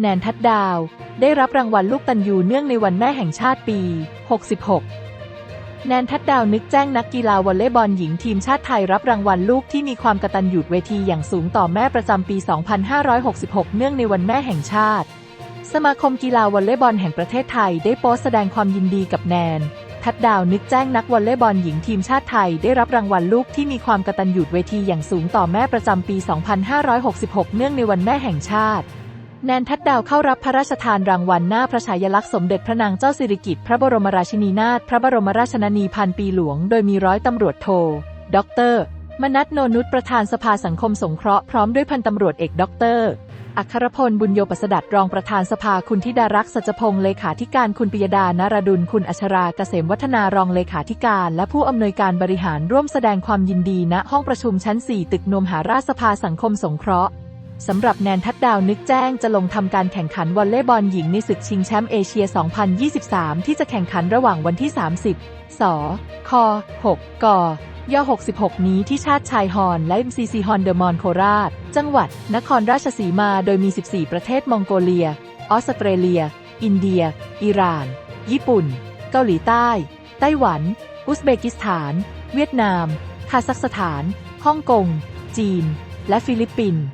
แนนทัดดาว ได้รับรางวัลลูกตันยูเนื่องในวันแม่แห่งชาติปี 66 แนนทัดดาวนึกแจ้งนักกีฬาวอลเลย์บอลหญิงทีมชาติไทยรับรางวัลลูกที่มีความกตัญญูเวทีอย่างสูงต่อแม่ประจำปี 2566 เนื่องในวันแม่แห่งชาติ สมาคมกีฬาวอลเลย์บอลแห่งประเทศไทยได้โพสต์แสดงความยินดีกับแนนทัดดาวนึกแจ้งนักวอลเลย์บอลหญิงทีมชาติไทยได้รับรางวัลลูกที่มีความกตัญญูเวทีอย่างสูงต่อแม่ประจำปี 2566 เนื่องในวันแม่แห่งชาติ แนนทัดดาวเข้ารับพระราชทานรางวัลหน้าพระฉายาลักษณ์สมเด็จพระนางเจ้าสิริกิติ์พระบรมราชินีนาถพระบรมราชชนนีพันปีหลวง โดยมีร้อยตำรวจโทดอกเตอรมนัทโนนุชประธานสภาสังคมสงเคราะห์พร้อมด้วยพันตำรวจเอกด็อกเตอร์อัครพลบุญโยปสดัดรองประธานสภาคุณธิดารักษ์สัจพงศ์เลขาธิการคุณปิยดานารดุลคุณอัชราเกษมวัฒนารองเลขาธิการ และผู้อำนวยการบริหารร่วมแสดงความยินดีณห้องประชุมชั้น 4 ตึกนมหาราชสภาสังคมสงเคราะห์ สำหรับแนนทัดดาวนึกแจ้งจะลงทำการแข่งขันวอลเลย์บอลหญิงในศึกชิงแชมป์เอเชีย 2023 ที่จะแข่งขันระหว่างวันที่ 30 สค 6 กย66 นี้ที่ชาติชายฮอนและ MCC ฮอนเดอร์มอนโคราช จังหวัด นครราชสีมา โดยมี 14 ประเทศมองโกเลีย ออสเตรเลีย อินเดีย อิหร่าน ญี่ปุ่น เกาหลีใต้ ไต้หวัน อุซเบกิสถาน เวียดนาม คาซัคสถาน ฮ่องกง จีน และฟิลิปปินส์